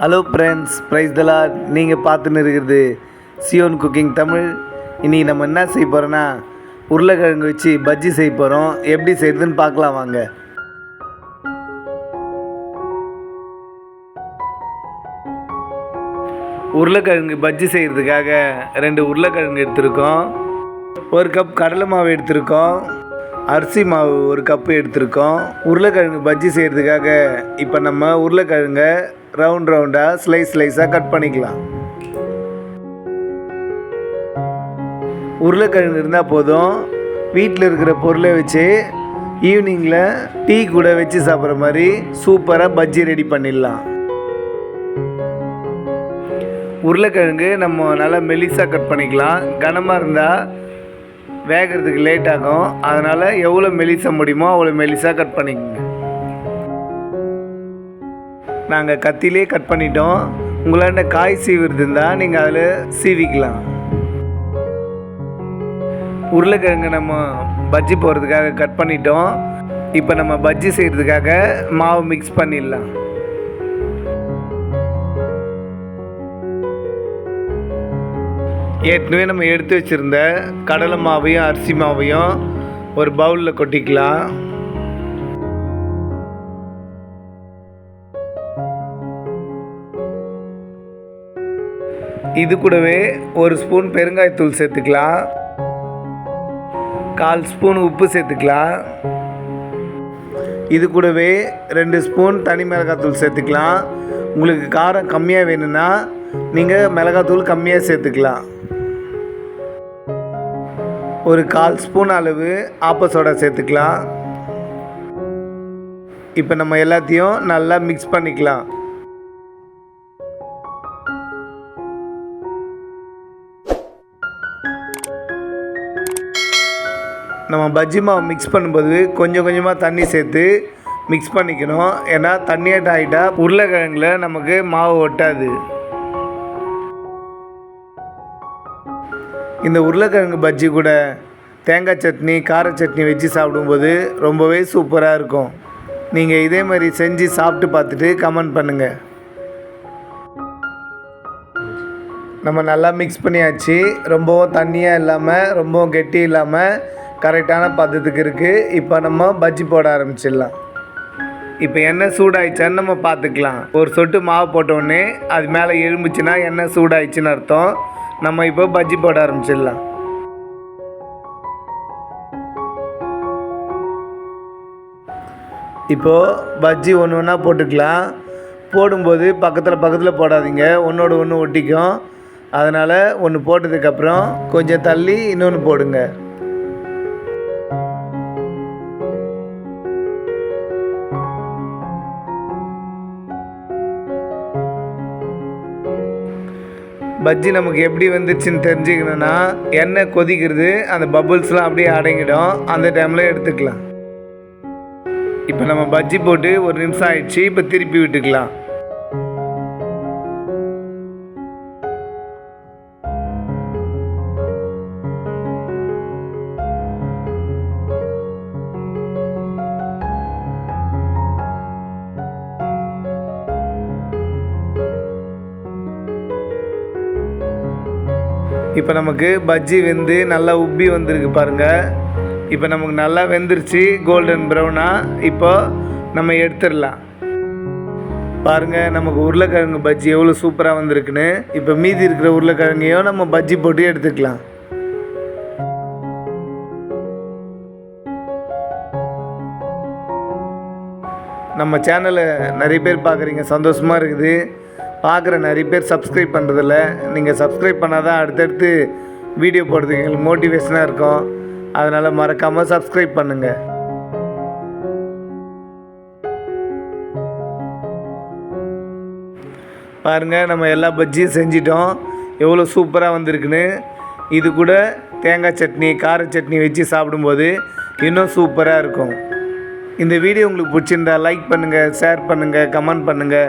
Hello friends price தலா நீங்கள் பார்த்துன்னு இருக்கிறது சியோன் குக்கிங் தமிழ் இனி நம்ம என்ன செய்ய போகிறோன்னா உருளைக்கிழங்கு வச்சு பஜ்ஜி செய்ய போகிறோம் எப்படி செய்யுதுன்னு பார்க்கலாம் வாங்க. உருளைக்கிழங்கு பஜ்ஜி செய்கிறதுக்காக ரெண்டு உருளைக்கிழங்கு எடுத்திருக்கோம். ஒரு கப் கடலை மாவு எடுத்திருக்கோம். அரிசி மாவு ஒரு கப்பு எடுத்திருக்கோம். உருளைக்கிழங்கு பஜ்ஜி செய்கிறதுக்காக இப்போ நம்ம உருளைக்கிழங்கை ரவுண்ட் ரவுண்டாக ஸ்லைஸ் ஸ்லைஸாக கட் பண்ணிக்கலாம். உருளைக்கிழங்கு இருந்தால் போதும். வீட்டில் இருக்கிற பொருளை வச்சு ஈவினிங்கில் டீ கூட வச்சு சாப்பிட்ற மாதிரி சூப்பராக பஜ்ஜி ரெடி பண்ணிடலாம். உருளைக்கிழங்கு நம்ம நல்லா மெலிசாக கட் பண்ணிக்கலாம். கனமாக இருந்தால் வேகிறதுக்கு லேட் ஆகும். அதனால் எவ்வளோ மெலிசா முடியுமோ அவ்வளோ மெலிசாக கட் பண்ணிக்கோங்க. நாங்கள் கத்திலே கட் பண்ணிட்டோம். உங்களாண்ட காய் சீவிறது இருந்தால் நீங்கள் அதில் சீவிக்கலாம். உருளைக்கிழங்கு நம்ம பஜ்ஜி போகிறதுக்காக கட் பண்ணிட்டோம். இப்போ நம்ம பஜ்ஜி செய்கிறதுக்காக மாவு மிக்ஸ் பண்ணிடலாம். ஏற்கனவே நம்ம எடுத்து வச்சுருந்த கடலை மாவையும் அரிசி மாவையும் ஒரு பவுலில் கொட்டிக்கலாம். இது கூடவே ஒரு ஸ்பூன் பெருங்காயத்தூள் சேர்த்துக்கலாம். கால் ஸ்பூன் உப்பு சேர்த்துக்கலாம். இது கூடவே ரெண்டு ஸ்பூன் தனி மிளகாத்தூள் சேர்த்துக்கலாம். உங்களுக்கு காரம் கம்மியாக வேணும்னா நீங்கள் மிளகாத்தூள் கம்மியாக சேர்த்துக்கலாம். ஒரு கால் ஸ்பூன் அளவு ஆப்ப சோடா சேர்த்துக்கலாம். இப்போ நம்ம எல்லாத்தையும் நல்லா மிக்ஸ் பண்ணிக்கலாம். நம்ம பஜ்ஜி மாவு மிக்ஸ் பண்ணும்போது கொஞ்சம் கொஞ்சமாக தண்ணி சேர்த்து மிக்ஸ் பண்ணிக்கணும். ஏன்னா தண்ணியாட்ட ஆகிட்டா உருளைக்கிழங்குல நமக்கு மாவு ஒட்டாது. இந்த உருளைக்கிழங்கு பஜ்ஜி கூட தேங்காய் சட்னி கார சட்னி வச்சு சாப்பிடும்போது ரொம்பவே சூப்பராக இருக்கும். நீங்கள் இதே மாதிரி செஞ்சு சாப்பிட்டு பார்த்துட்டு கமெண்ட் பண்ணுங்கள் நம்ம நல்லா மிக்ஸ் பண்ணியாச்சு. ரொம்பவும் தண்ணியாக இல்லாமல் ரொம்பவும் கெட்டி இல்லாமல் கரெக்டான பதத்துக்கு இருக்குது இப்போ நம்ம பஜ்ஜி போட ஆரம்பிச்சிடலாம். இப்போ எண்ணெய் சூடாயிடுச்சான்னு நம்ம பார்த்துக்கலாம். ஒரு சொட்டு மாவு போட்டோடனே அது மேலே எழும்புச்சுன்னா எண்ணெய் சூடாயிடுச்சுன்னு அர்த்தம். நம்ம இப்போ பஜ்ஜி போட ஆரம்பிச்சிடலாம். இப்போது பஜ்ஜி ஒன்று ஒன்றா போட்டுக்கலாம். போடும்போது பக்கத்தில் பக்கத்தில் போடாதீங்க. ஒன்றோட ஒன்று ஒட்டிக்கும். அதனால் ஒன்று போட்டதுக்கப்புறம் கொஞ்சம் தள்ளி இன்னொன்று போடுங்க. பஜ்ஜி நமக்கு எப்படி வந்துச்சுன்னு தெரிஞ்சுக்கணுன்னா எண்ணெய் கொதிக்கிறது அந்த பபுள்ஸ்லாம் அப்படியே அடங்கிடும். அந்த டைமில் எடுத்துக்கலாம். இப்போ நம்ம பஜ்ஜி போட்டு ஒரு நிமிஷம் ஆயிடுச்சு இப்போ திருப்பி விட்டுக்கலாம். இப்போ நமக்கு பஜ்ஜி வெந்து நல்லா உப்பி வந்திருக்கு பாருங்கள் இப்போ நமக்கு நல்லா வெந்துருச்சு கோல்டன் ப்ரௌனாக இப்போ நம்ம எடுத்துடலாம். பாருங்கள் நமக்கு உருளைக்கிழங்கு பஜ்ஜி எவ்வளோ சூப்பராக வந்திருக்குன்னு. இப்போ மீதி இருக்கிற உருளைக்கிழங்கையும் நம்ம பஜ்ஜி போட்டு எடுத்துக்கலாம். நம்ம சேனலை நிறைய பேர் பார்க்குறீங்க சந்தோஷமாக இருக்குது. பார்க்குற நிறைய பேர் சப்ஸ்கிரைப் பண்ணுறதில்ல நீங்கள் சப்ஸ்கிரைப் பண்ணால் தான் அடுத்தடுத்து வீடியோ போடுறது எங்களுக்கு மோட்டிவேஷனாக இருக்கும். அதனால் மறக்காமல் சப்ஸ்கிரைப் பண்ணுங்கள் பாருங்கள் நம்ம எல்லா பஜ்ஜியும் செஞ்சிட்டோம். எவ்வளோ சூப்பராக வந்திருக்குன்னு. இது கூட தேங்காய் சட்னி கார சட்னி வச்சு சாப்பிடும்போது இன்னும் சூப்பராக இருக்கும். இந்த வீடியோ உங்களுக்கு பிடிச்சிருந்தா லைக் பண்ணுங்கள் ஷேர் பண்ணுங்கள் கமெண்ட் பண்ணுங்கள்